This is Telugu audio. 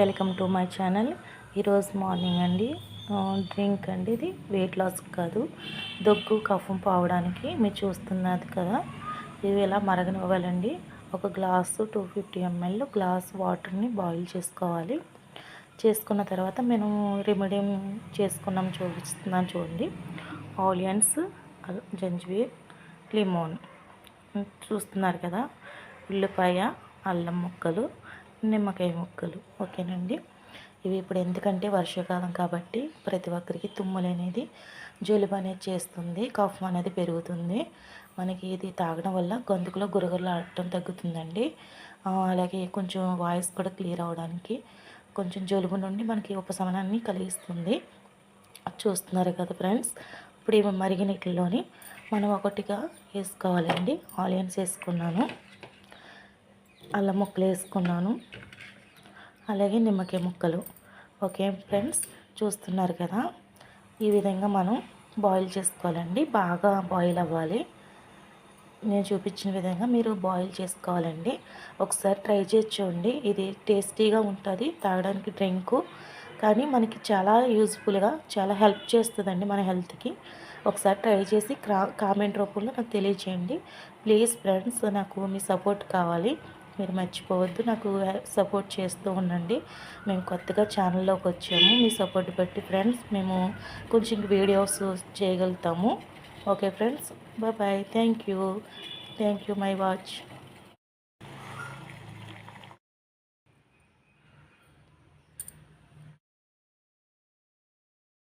Welcome to my channel. ఈరోజు మార్నింగ్ అండి. డ్రింక్ అండి ఇది. వెయిట్ లాస్ కాదు. దగ్గు కఫం పోవడానికి మీరు చూస్తున్నది కదా. ఇవి ఎలా మరగనివ్వాలండి? ఒక glass two fifty ML glass వాటర్ని బాయిల్ చేసుకోవాలి. చేసుకున్న తర్వాత మేము రెమెడియం చేసుకున్నాం చూపిస్తున్నాను చూడండి. ఆనియన్స్ జంజీర్ లిమోన్ చూస్తున్నారు కదా. ఉల్లిపాయ అల్లం ముక్కలు నిమ్మకాయ ముక్కలు ఓకేనండి? ఇవి ఇప్పుడు ఎందుకంటే వర్షాకాలం కాబట్టి ప్రతి ఒక్కరికి తుమ్ములు అనేది జలుబు అనేది చేస్తుంది కఫం అనేది పెరుగుతుంది. మనకి ఇది తాగడం వల్ల గొంతుకులో గురగురలు ఆడటం తగ్గుతుందండి. అలాగే కొంచెం వాయిస్ కూడా క్లియర్ అవడానికి కొంచెం జలుబు నుండి మనకి ఉపశమనాన్ని కలిగిస్తుంది. చూస్తున్నారు కదా ఫ్రెండ్స్? ఇప్పుడు ఇవి మరిగినట్లలోని మనం ఒకటిగా వేసుకోవాలండి. ఆనియన్స్ వేసుకున్నాను. అల్లం ముక్కలు వేసుకున్నాను. అలాగే నిమ్మకాయ ముక్కలు. ఓకే ఫ్రెండ్స్ చూస్తున్నారు కదా? ఈ విధంగా మనం బాయిల్ చేసుకోవాలండి. బాగా బాయిల్ అవ్వాలి. నేను చూపించిన విధంగా మీరు బాయిల్ చేసుకోవాలండి. ఒకసారి ట్రై చేసి చూడండి. ఇది టేస్టీగా ఉంటుంది. తాగడానికి డ్రింకు. కానీ మనకి చాలా యూజ్ఫుల్గా చాలా హెల్ప్ చేస్తుందండి మన హెల్త్కి. ఒకసారి ట్రై చేసి కామెంట్ రూపంలో నాకు తెలియజేయండి ప్లీజ్ ఫ్రెండ్స్ నాకు మీ సపోర్ట్ కావాలి. మీరు మర్చిపోవద్దు నాకు సపోర్ట్ చేస్తూ ఉండండి. మేము కొత్తగా ఛానల్లోకి వచ్చాము. మీ సపోర్ట్ బట్టి ఫ్రెండ్స్ మేము కొంచెం వీడియోస్ చేయగలుగుతాము. Okay friends bye thank you. Thank you my watch.